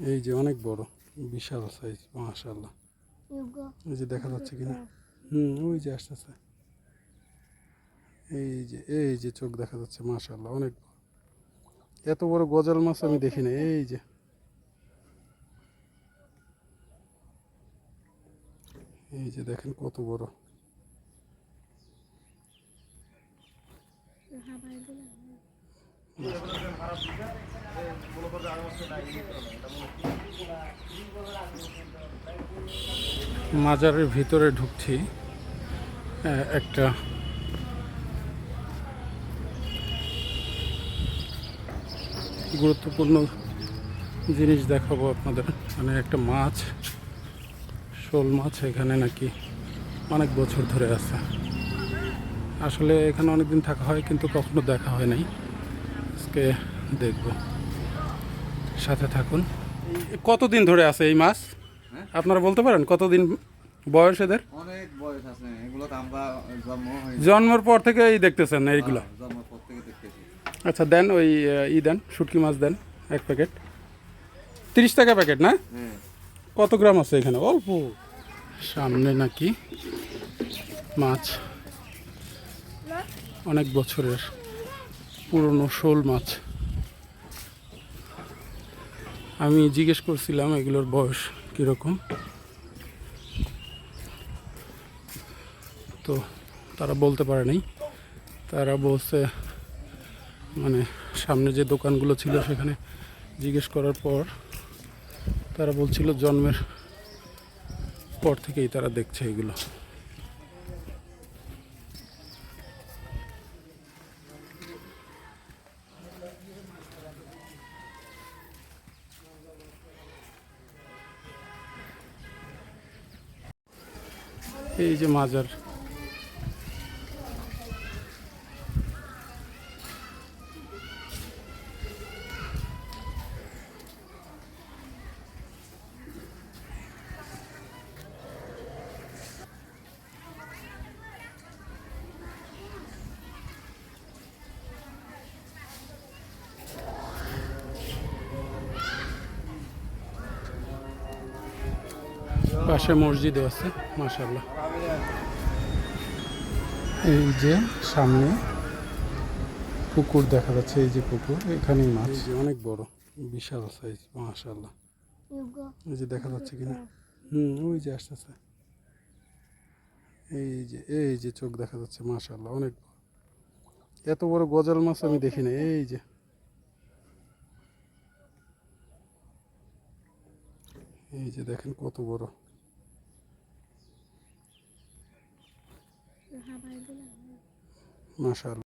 এই যে অনেক বড় বিশাল সাইজ মাশাল্লাহ এই যে দেখা যাচ্ছে কিনা? হুম ওই যে আসতেছে। এই যে এই যে চোখ দেখা যাচ্ছে মাশাল্লাহ অনেক বড়। এত বড় গজাল মাছ আমি দেখি না এই যে। এই যে দেখেন কত বড়। হাবাই মাজারের ভিতরে ঢুকছি একটা গুরুত্বপূর্ণ জিনিস দেখাবো আপনাদের। মানে একটা মাছ, শোল মাছ এখানে নাকি অনেক বছর ধরে আছে। আসলে এখানে অনেকদিন থাকা হয়, কিন্তু কখনো দেখা হয় নাই। আজকে দেখব। সাথে থাকুন। কতদিন ধরে আছে এই মাছ? হ্যাঁ? আপনারা বলতে পারেন কতদিন বয়স এদের? অনেক বয়স আছে এগুলো তো আমরা জন্ম জন্মের পর থেকে এই দেখতেছেন এইগুলো? পর থেকে দেখতেছি। আচ্ছা দেন ওই ই দেন শুটকি মাছ দেন এক প্যাকেট। তিরিশ টাকা প্যাকেট না? হ্যাঁ। কত গ্রাম আছে এখানে? অল্প। সামনে নাকি মাছ। অনেক বছরের। পুরনো শোল মাছ। আমি জিজ্ঞেস করছিলাম এগুলোর বয়স কীরকম। তো তারা বলতে পারে নাই। তারা বলছে মানে সামনে যে দোকানগুলো ছিল সেখানে জিজ্ঞেস করার পর তারা বলছিল জন্মের পর থেকেই তারা দেখছে এগুলো। এই যে মাজার পাশে মসজিদও আছে মাশাল্লাহ এই যে সামনে পুকুর দেখা যাচ্ছে এই যে পুকুর এখানেই মাছ। অনেক বড় বিশাল সাইজ মাশাল্লাহ ইউগো এই যে দেখা যাচ্ছে কিনা? হুম ওই যে আসতেছে। এই যে এই যে চোখ দেখা যাচ্ছে মাশাল্লাহ অনেক বড়। এত বড় গজাল মাছ আমি দেখি না এই যে। এই যে দেখেন কত বড়। দিলাম মাশাল্লাহ